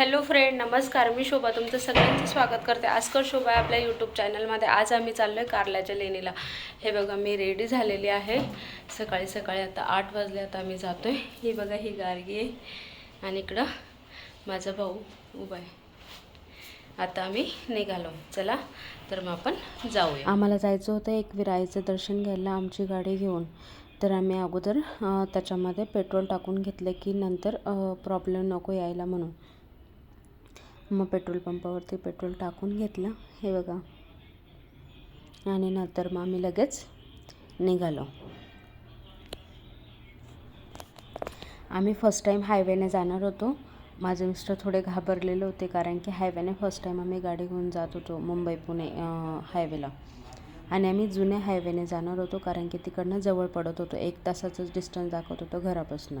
Hello friend नमस्कार. मी शोभा तुमचं सगळ्यांचं स्वागत करते. आजकर शोभा आहे आपल्या यूट्यूब चॅनलमध्ये. आज आम्ही चाललो आहे कारल्याच्या लेणीला. हे बघा मी रेडी झालेली आहे. सकाळी सकाळी आता आठ वाजले आता आम्ही जातो आहे ही बघा ही गार्गी आहे. आणि इकडं माझा भाऊ उभा आहे. आता आम्ही निघालो. चला तर मग आपण जाऊया. आम्हाला जायचं होतं एक विरायचं दर्शन घ्यायला आमची गाडी घेऊन. तर आम्ही अगोदर त्याच्यामध्ये पेट्रोल टाकून घेतलं की नंतर प्रॉब्लेम नको यायला म्हणून. मग पेट्रोल पंपावरती पेट्रोल टाकून घेतलं. हे बघा. आणि नंतर मग आम्ही लगेच निघालो. आम्ही फर्स्ट टाईम हायवेने जाणार होतो. माझे मिस्टर थोडे घाबरलेले होते कारण की हायवेने फर्स्ट टाईम आम्ही गाडी घेऊन जात होतो मुंबई पुणे हायवेला आणि आम्ही जुन्या हायवेने जाणार होतो कारण की तिकडनं जवळ पडत होतो. एक तासाचंच डिस्टन्स दाखवत होतो घरापासून.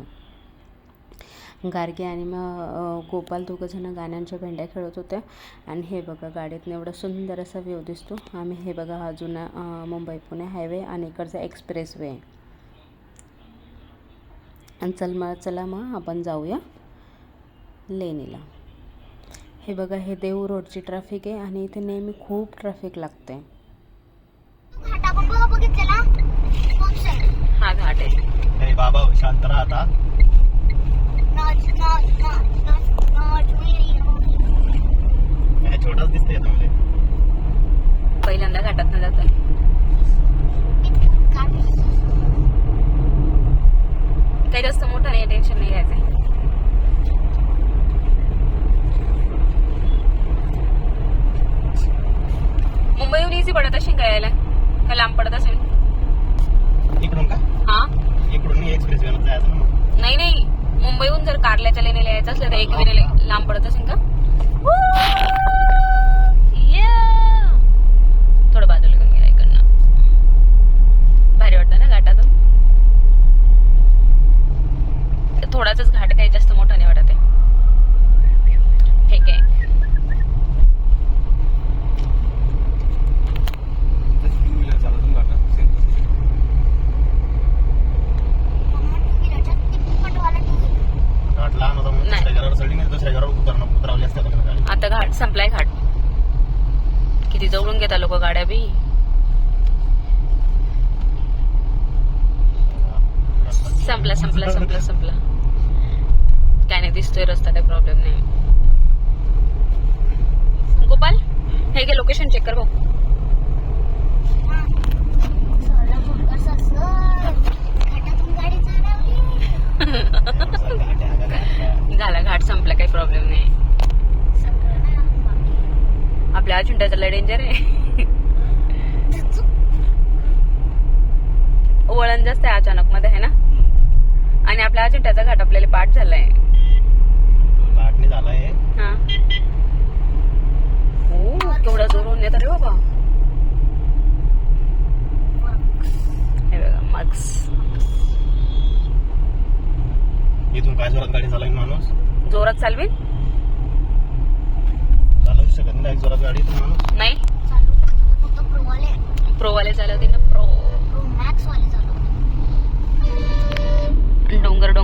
गार्गे आणि मग गोपाल दोघंजणं गाण्यांच्या भेंड्या खेळत होत्या. आणि हे बघा गाडीतनं एवढा सुंदर असा व्ह्यू दिसतो. आम्ही हे बघा हा जुना अ, मुंबई पुणे हायवे आणि इकडचा एक्सप्रेस वे आणि चल मग चला मग आपण जाऊया लेणीला. हे बघा हे देऊ रोडची ट्रॅफिक आहे आणि इथे नेहमी खूप ट्रॅफिक लागते. हा घाट आहे. बाबा शांत राहा आता नाच नाच नाच नाच नाच मेरी होली काय छोटाच दिसतंय आता म्हणजे पहिल्यांदा घाटात न जातं काही जास्त मोठं नाही टेन्शन नाही घ्यायचं मुंबईहून इझी पडत असेल का यायला? का लांब पडत असेल? इकडून का? हा? इकडून एक्सप्रेस वेनं जायचं ना मग. नाही नाही. मुंबईहून जर कारल्याच्या लेणीला यायचं असलं तर एक वेळेला लांब पडत असेल का? Yeah. थोडं बाजूला घेऊन गेला इकडनं. भारी वाटतं ना घाटातून? थोडाच घाट काही जास्त मोठा नाही वाटत आहे ठीक आहे घाट लहान होता म्हणून नाही. दुसऱ्या घरावर चढली नाही दुसऱ्या घरावर उतरणं उतरावली असतात का गाडी आता घाट संपलाय घाट किती जवळून घेता लोक गाड्या बी? संपला संपला संपला संपला. काय नाही दिसतोय रस्ता काही प्रॉब्लेम नाही. गोपाल हे घे लोकेशन चेक कर भाऊ घाट झाला घाट संपला काही प्रॉब्लेम नाही. आपल्या अजिंठ्याचा लय डेंजर आहे. वळण जास्त आहे अचानक मध्ये आहे ना? आणि आपल्या अजिंठ्याचा घाट आपल्याला पाठ झालाय. नाही झालाय. हा. ओ, केवढा जोरून येत रे बाबा हे बघा मक्स इथून काय जोरात गाडी चालवून माणूस जोरात चालवी चालवू शकत नाही जोरात गाडी इथून माणूस नाही चालू फक्त प्रोवाले प्रोवाले चालवते ना प्रो प्रो मॅक्स वाले चालू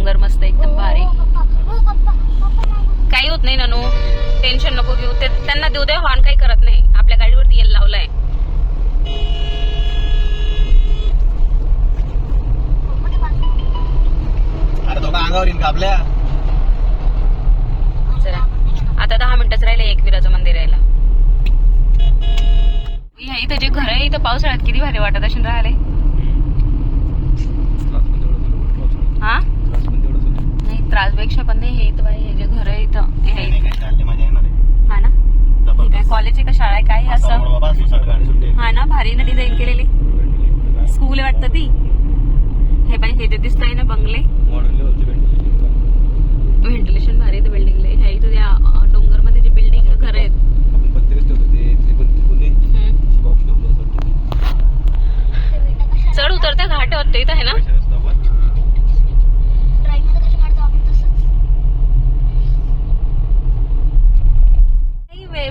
डोंगर मस्त एकदम भारी. काही होत नाही ननू. टेन्शन नको घेऊ. ते त्यांना देऊ दे हॉर्न काही करत नाही. आपल्या गाडीवरती येल लावलाय. चला आता दहा मिनिटच राहिले एकविराचं मंदिर यायला. ह्या इथं जे घर आहे इथं पावसाळ्यात किती भारी वाटत असेल राहिले हा नाही त्रासपेक्षा पण नाही हे इथं हे जे घर आहे इथं हे हा ना? काय कॉलेज आहे का शाळा आहे काय असं? हा ना भारी ना डिझाईन केलेली. स्कूल आहे वाटतं ती?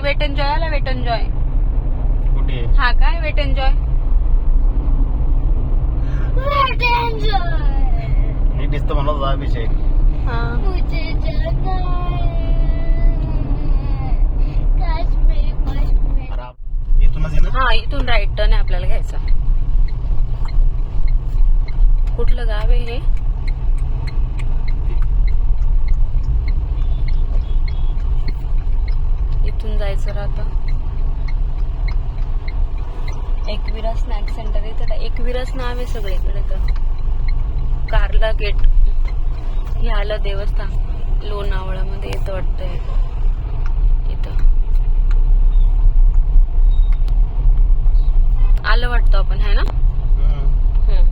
वेट एन्जॉय आला वेट एन्जॉय कुठे? हा काय वेट एन्जॉय वेट एन्जॉय नीट दिसतो म्हणत होता अभिषेक. हा. इथून राईट टर्न आहे आपल्याला घ्यायचा. कुठलं गाव आहे हे? मंदिरच नाव आहे सगळीकडे तर. कारला गेट. हे आलं देवस्थान. लोणावळामध्ये येतं वाटतंय इथं आलं वाटतं आपण है ना हम्म.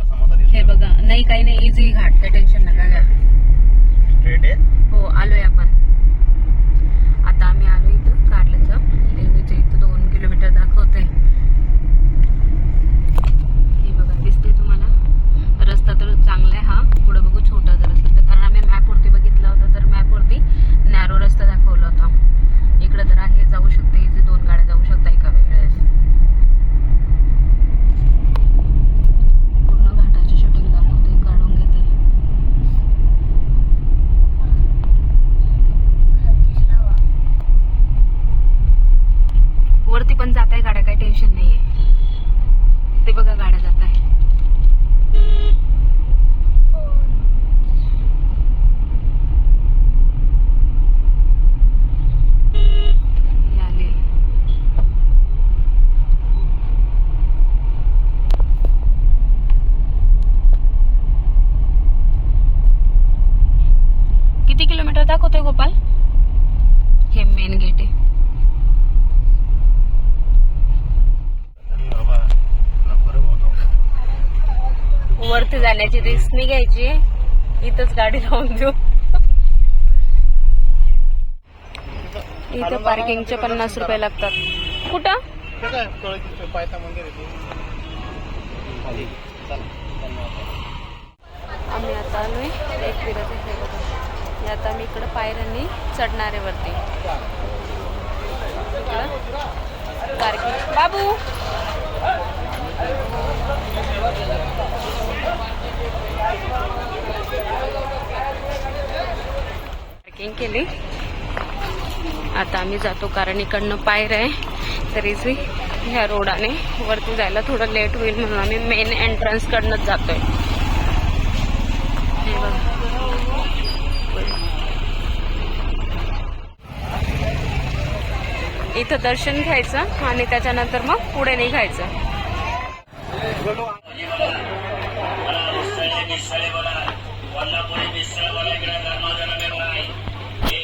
समोसा हे बघा नाही काही नाही इझी घाट काही टेन्शन नका घ्या स्ट्रेट आहे हो आलोय आपण आता आम्ही आलो इथं कारल्याच्या लेणीच्या इथं दोन किलोमीटर दाखवते हे बघा दिसते तुम्हाला रस्ता तर चांगला आहे हा पुढे बघू छोटा जर असला तर कारण आम्ही मॅपवरती बघितला होता तर मॅपवरती नॅरो रस्ता दाखवला होता इकडे तर आहे जाऊ शकते इथे दोन गाड्या जाऊ शकता एका वेळेस पूर्ण घाटाची शूटिंग दाखवते काढून घेते वरती पण जात आहे गाड्या काही टेन्शन नाहीये ते बघा गाड्या जात आहे हे आले. किती किलोमीटर दाखवतोय गोपाल हे मेन गेट आहे अरे बाबा नको रे भाऊ, नको. वरती जाण्याची रिस्क नाही घ्यायची इथंच गाडी लावून देऊ. इथं पार्किंगचे पन्नास रुपये लागतात. कुठं. आम्ही आता आलोय एक हे बघा हे आता मी इकडं पायऱ्यांनी चढणार वरती पार्किंग बाबू! पार्किंग केली. आता आम्ही जातो कारण इकडनं पायर आहे. तरीच ह्या रोडाने वरती जायला थोडं लेट होईल म्हणून आम्ही मेन एंट्रन्स कडनंच जातोय. इथं दर्शन घ्यायचं आणि त्याच्यानंतर मग पुढे निघायचं.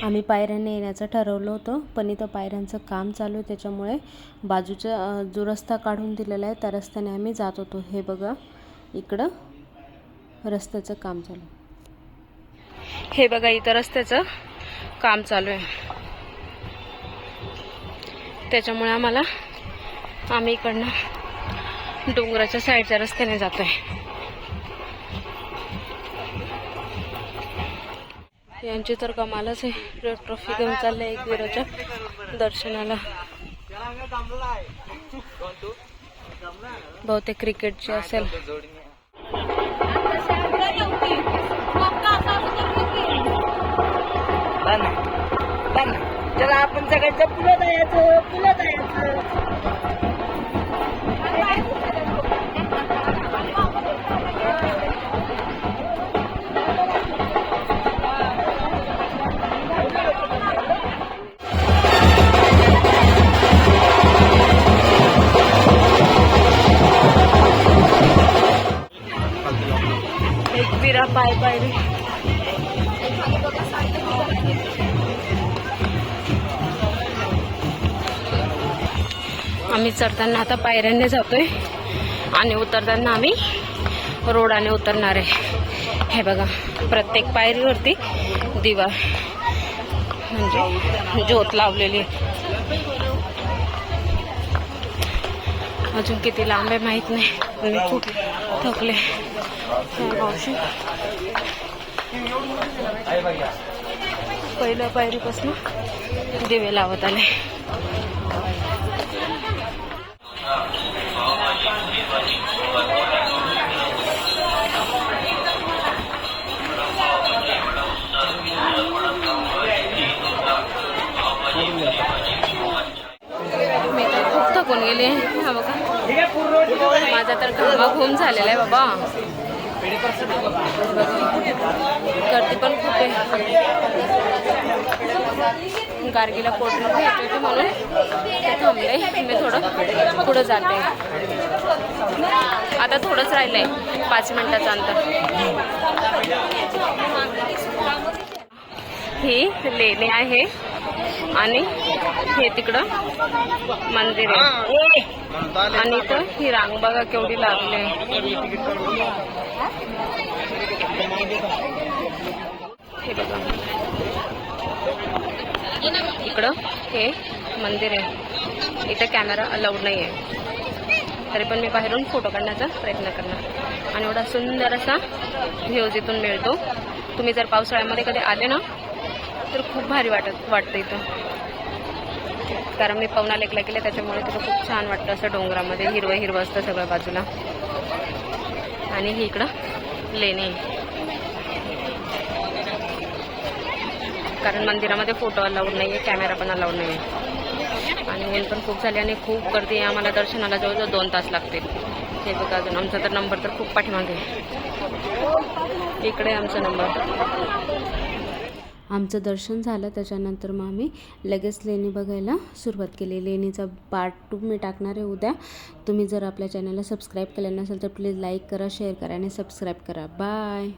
आम्ही पायऱ्यांनी येण्याचं ठरवलं होतं पण इथं पायऱ्यांचं काम चालू आहे त्याच्यामुळे बाजूचा जो रस्ता काढून दिलेला आहे त्या रस्त्याने आम्ही जात होतो. हे बघा इकडं रस्त्याचं काम चालू आहे. हे बघा इथं रस्त्याचं काम चालू आहे. त्याच्यामुळे आम्हाला आम्ही इकडनं डोंगराच्या साईडच्या रस्त्याने जातो आहे यांची तर कमालच आहे. ट्रॉफी घेऊन चालले एक विराच्या दर्शनाला. बहुतेक क्रिकेटची असेल. चला आपण सगळ्यांचं फुलं जायचं फुलं जायचं. पाय पायरी आम्ही चढताना आता पायऱ्याने जातोय आणि उतरताना आम्ही रोडाने उतरणार आहे. हे बघा प्रत्येक पायरीवरती दिवा म्हणजे ज्योत लावलेली आहे. अजून किती लांब आहे माहीत नाही मी खूप थकले. पहिलं पायरीपासून दिवे लावत आले. गेले हा बघा. माझा तर खांबा घुम झालेला आहे बाबा. गर्दी पण खूप आहे. गार्गीला पोटला घ्यायचं होतं म्हणून ते थांबले मी थोडं पुढं जाते. आता थोडंच राहिलंय. पाच मिनिटाचं अंतर. ही लेणी आहे. आणि हे तिकडं मंदिर आहे. आणि इथं ही रांग बघा केवढी लागली हे बघा. इकडं हे मंदिर आहे. इथं कॅमेरा अलाउड नाही आहे तरी पण मी बाहेरून फोटो काढण्याचा प्रयत्न करणार. आणि एवढा सुंदर असा व्ह्यूज इथून मिळतो. तुम्ही जर पावसाळ्यामध्ये कधी आले ना तर खूप भारी वाटत वाटतं इथं. कारण मी पवना लेकला गेले त्याच्यामुळे तिथं खूप छान वाटतं असं डोंगरामध्ये. हिरवं हिरवं असतं सगळ्या बाजूला. आणि ही इकडं लेणी आहे. कारण मंदिरामध्ये फोटो अलाउड नाही आहे कॅमेरा पण अलाउड नाही आहे आणि ऊन पण खूप झाली आणि खूप गर्दी आहे. आम्हाला दर्शनाला जवळजवळ दोन तास लागतील. हे बघा अजून आमचा तर नंबर तर खूप पाठीमागे इकडे आमचा नंबर आमचं दर्शन झालं त्याच्यानंतर मग आम्ही लगेच लेणी बघायला सुरुवात केली. लेणीचा पार्ट टू मी टाकणार आहे उद्या. तुम्ही जर आपल्या चॅनलला सबस्क्राईब केलं नसेल तर प्लीज लाईक करा शेअर करा आणि सबस्क्राईब करा. बाय